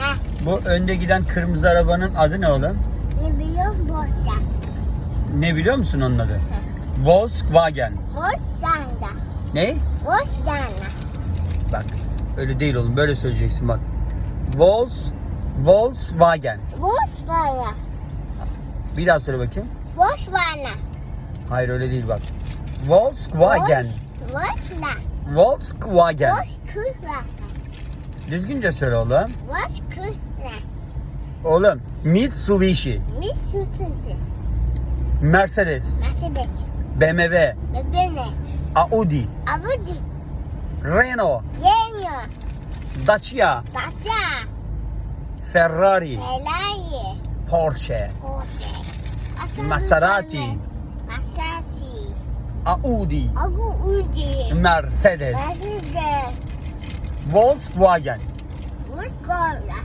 Ha, Bu önde giden kırmızı arabanın adı ne oğlum? ne biliyorum boşa. Ne biliyor musun onun adı? Volkswagen. Boş sanda. Ne? Sanda. Bak öyle değil oğlum böyle söyleyeceksin bak. Volks Volkswagen. Bana. Bir daha söyle bakayım. Bana. Hayır öyle değil bak. Volkswagen. Boş la. Volkswagen. Düzgünce söyle oğlum. Boş kırla. Oğlum Mitsubishi, sütüsü. Mercedes, Mercedes. BMW, Bebene. Audi, Abudi. Renault, Yenyo. Dacia, Tasya. Ferrari, Helali. Porsche, Kose. Maserati, Maserati. Audi, Agu Udi. Mercedes, Mercedes. Volkswagen. Volkswagen.